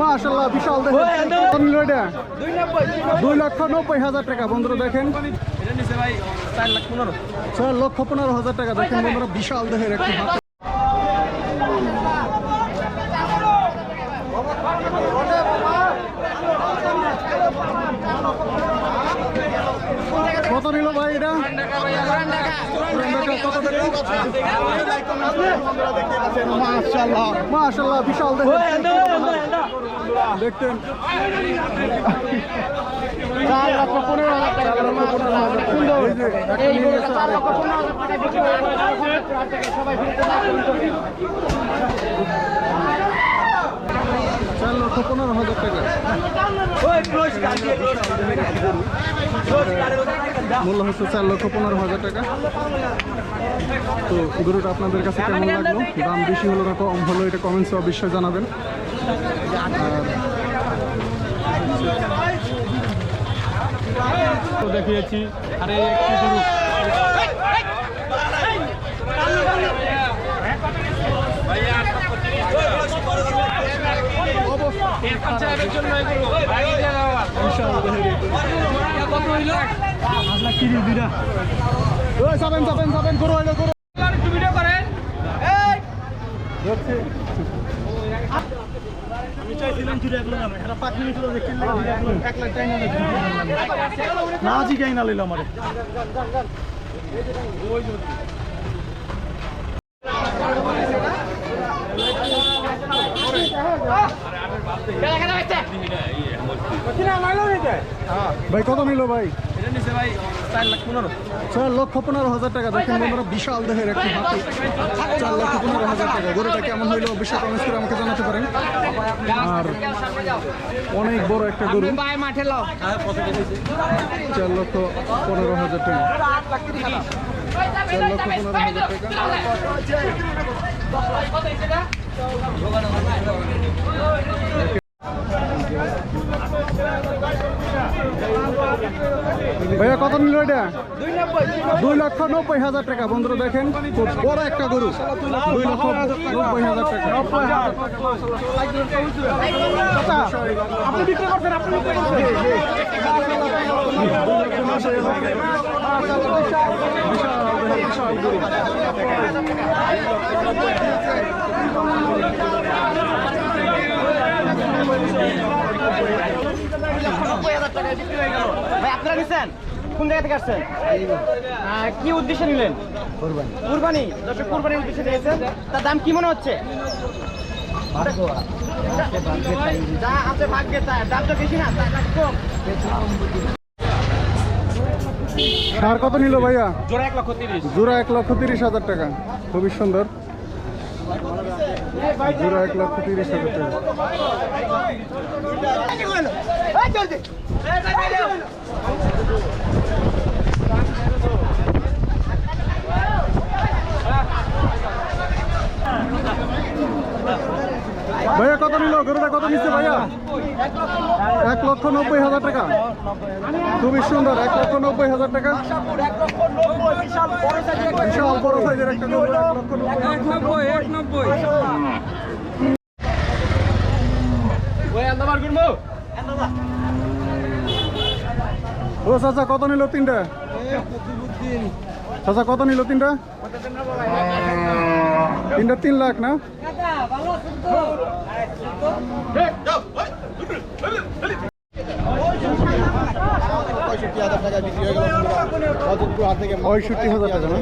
মাশাআল্লাহ বিশাল দেখেন। দুই লক্ষ নব্বই হাজার টাকা বন্ধুরা দেখেন। চার লক্ষ পনেরো হাজার টাকা দেখেন বন্ধুরা বিশাল দেহের একটি কত নিল ভাই এটা? মাশাআল্লাহ মাশাআল্লাহ, বিশাল দেখতেন। চার লক্ষ পনেরো হাজার টাকা চার লক্ষ পনেরো হাজার সুন্দর এই যে একটা নিয়ে গেছে আরেকটা। চার লক্ষ পনেরো হাজার টাকা মূল্য হচ্ছে চার লক্ষ পনেরো হাজার টাকা। তো গরুটা আপনাদের কাছে কেমন লাগল? দাম বেশি হলো না কম হলো, এটা কমেন্টসে অবশ্যই জানাবেন। তো দেখিয়েছি, আরে একটি গরু? ওই যাবেন যাবেন যাবেন গরু হইল গরু না জি গাই না লইল আমারে ভাই কত নিল ভাই এটা ভাই চার লাখ পনেরো। চার লক্ষ পনেরো হাজার টাকা। দেখেন বন্ধুরা বিশাল দেহের একটি হাতি। চার লক্ষ পনেরো হাজার টাকা। গরুটা কেমন হইল অবশ্যই কমেন্ট করে আমাকে জানাতে পারেন। আর অনেক বড় একটা গরু। চার লক্ষ পনেরো হাজার টাকা। চার লক্ষ পনেরো হাজার টাকা। ভাইয়া, কত নিল এটা? দুই লক্ষ নব্বই হাজার টাকা। বন্ধুরা দেখেন, বড় একটা গরু। দুই লক্ষ নব্বই হাজার টাকা। করছেন ভাই আপনারা নিছেন? কোন জায়গা থেকে আসছেন? কি উদ্দেশ্যে নিলেন? কুরবানি। দর্শক কুরবানির উদ্দেশ্যে নিয়েছেন। তার দাম কি মনে হচ্ছে? যা আছে ভাগ্যে তাই দাম তো বেশি না তার কম। সার কত নিল ভাইয়া? জোড়া এক লক্ষ তিরিশ। জোড়া এক লক্ষ তিরিশ হাজার টাকা। খুবই সুন্দর। জোড়া এক লক্ষ তিরিশ হাজার টাকা। ভাইয়া কত নিল? গরুটা কত নিচ্ছে ভাইয়া? এক লক্ষ নব্বই হাজার টাকা। খুবই সুন্দর এক লক্ষ নব্বই হাজার টাকা। বিশাল বড় সাইজের একটা গরু এক লক্ষ নব্বই এক নব্বই ও চাচা, কত নিল তিনটা? চাচা, কত নিল তিনটা? তিনটা তিন লাখ না? পঁয়ষট্টি হাজার টাকা না?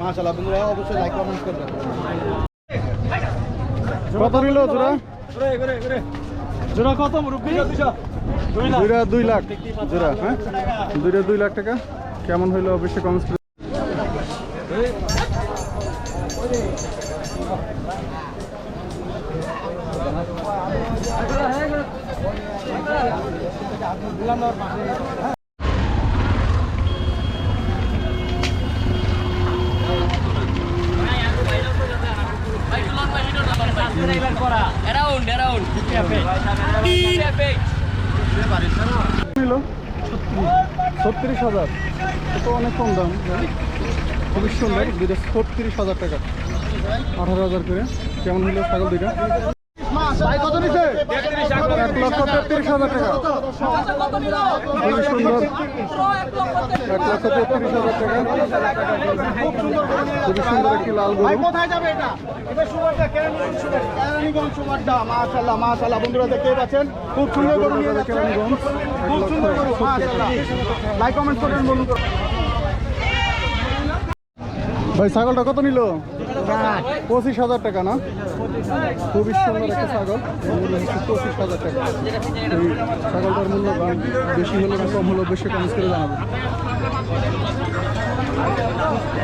মাশাল্লাহ বন্ধুরা অবশ্যই লাইক কমেন্ট কত নিল জোড়া? জোড়া কত মুরব্বী? দুইটা দুই লাখ। জোড়া হ্যাঁ? দুইটা দুই লাখ টাকা। কেমন হইল অবশ্যই কমেন্টস করে Around, around. নিল ছত্রিশ হাজার। তো অনেক কম দাম। খুবই সুন্দর। দুইটা ছত্রিশ হাজার টাকা। আঠারো হাজার করে। কেমন হলো ছাগল দুইটা ভাই কত নিছে এক লক্ষ তেত্রিশ হাজার টাকা। খুবই সুন্দর। এক লক্ষ তেত্রিশ হাজার টাকা খুবই সুন্দর একটি লাল ভাই গরু কোথায় যাবে এটা এটা সুবারটা কেরানীগঞ্জ সুবারটা মাশাআল্লাহ মাশাআল্লাহ। বন্ধুরা দেখতে পাচ্ছেন? খুব সুন্দর গরু নিয়ে যাচ্ছে। খুব সুন্দর গরু মাশাআল্লাহ। লাইক কমেন্ট করবেন বন্ধু ভাই ছাগলটা কত নিল? পঁচিশ হাজার টাকা না? খুবই সুন্দর একটা ছাগল। টাকা এই ছাগলটার মূল্য বেশি হলো না কম হলো বেশি কম করে জানাব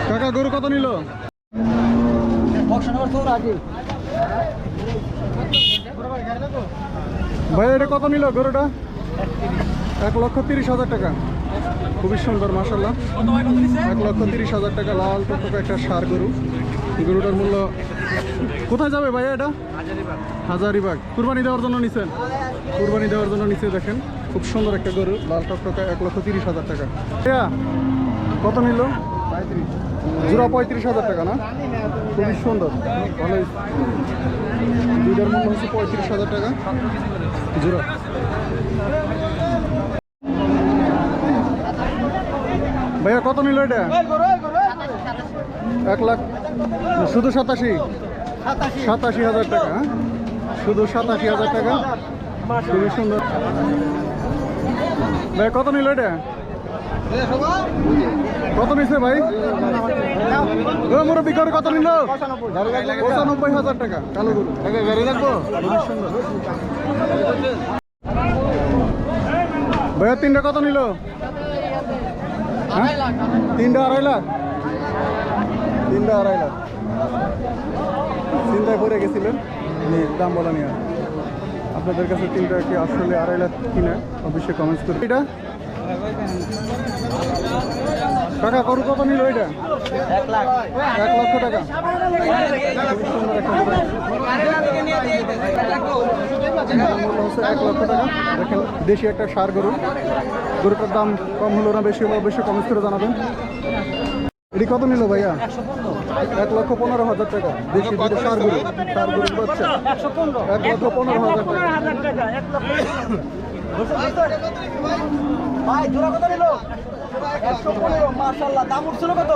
কাকা, গরু কত নিল? ভাই, এটা কত নিল গরুটা? এক লক্ষ তিরিশ হাজার টাকা। খুবই সুন্দর মাসাল্লাহ এক লক্ষ তিরিশ হাজার টাকা লাল টকটকে একটা সার গরু। গরুটার মূল্য কোথায় যাবে ভাইয়া এটা? হাজারিবাগ। কুরবানি দেওয়ার জন্য নিছেন? কুরবানি দেওয়ার জন্য নিচে দেখেন, খুব সুন্দর একটা গরু, লাল টকটকা এক লক্ষ তিরিশ হাজার টাকা। ভাইয়া, কত নিল? জোড়া পঁয়ত্রিশ হাজার টাকা না? খুবই সুন্দর। ভালোই। দুইটার মূল্য হচ্ছে পঁয়ত্রিশ হাজার টাকা। জোড়া। ভাইয়া, কত নিল এটা? এক লাখ শুধু সাতাশি? সাতাশি। হাজার টাকা হ্যাঁ? শুধু সাতাশি হাজার টাকা? খুবই সুন্দর। ভাই কত নিল এটা? কত নিছে ভাই? ও মুরব্বী করে কত নিল? পঁচানব্বই হাজার টাকা কালো গরু। গাড়ি রাখব ভাইয়া তিনটা কত নিল? হ্যাঁ? তিনটা আড়াই লাখ। তিনটা আড়াই লাখ চিন্তায় পড়ে গেছিলেন। দাম বলা নিয়ে। আপনাদের কাছে তিনটা কি আসলে আড়াই লাখ কিনা? অবশ্যই কমেন্টস করবে এটা? টাকা করু কত নিল এটা? এক লাখ। এক লক্ষ টাকা। এক লক্ষ টাকা। দেখেন দেশি একটা সার গরু। গরুটার দাম কম হলো না বেশি হলো বেশি কমেন্টস করে জানাবেন। এটি কত নিল ভাইয়া? এক লক্ষ পনেরো হাজার টাকা। দেশি দুটো বাচ্চা এক লক্ষ পনেরো হাজার টাকা। দাম উঠছিল কত?